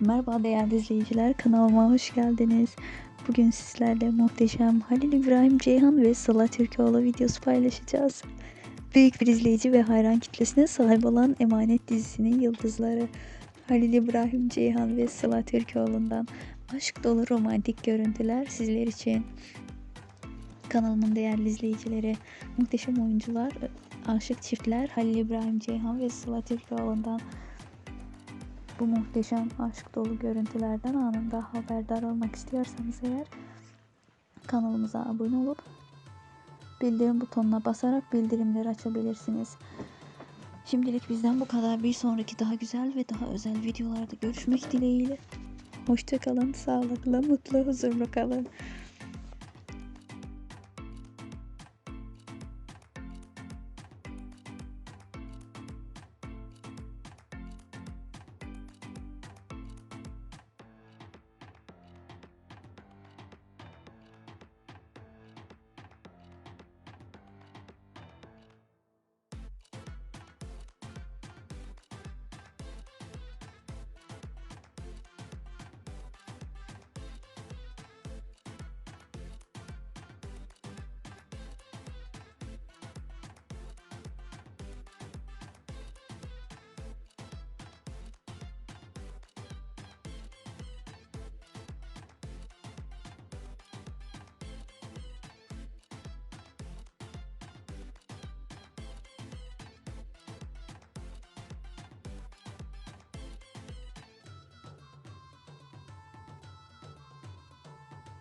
Merhaba değerli izleyiciler, kanalıma hoş geldiniz. Bugün sizlerle muhteşem Halil İbrahim Ceyhan ve Sıla Türkoğlu videosu paylaşacağız. Büyük bir izleyici ve hayran kitlesine sahip olan Emanet dizisinin yıldızları Halil İbrahim Ceyhan ve Sıla Türkoğlu'ndan aşk dolu romantik görüntüler sizler için. Kanalımın değerli izleyicileri, muhteşem oyuncular, aşık çiftler Halil İbrahim Ceyhan ve Sıla Türkoğlu'ndan bu muhteşem aşk dolu görüntülerden anında haberdar olmak istiyorsanız eğer kanalımıza abone olup bildirim butonuna basarak bildirimleri açabilirsiniz. Şimdilik bizden bu kadar. Bir sonraki daha güzel ve daha özel videolarda görüşmek dileğiyle. Hoşçakalın, sağlıklı, mutlu, huzurlu kalın.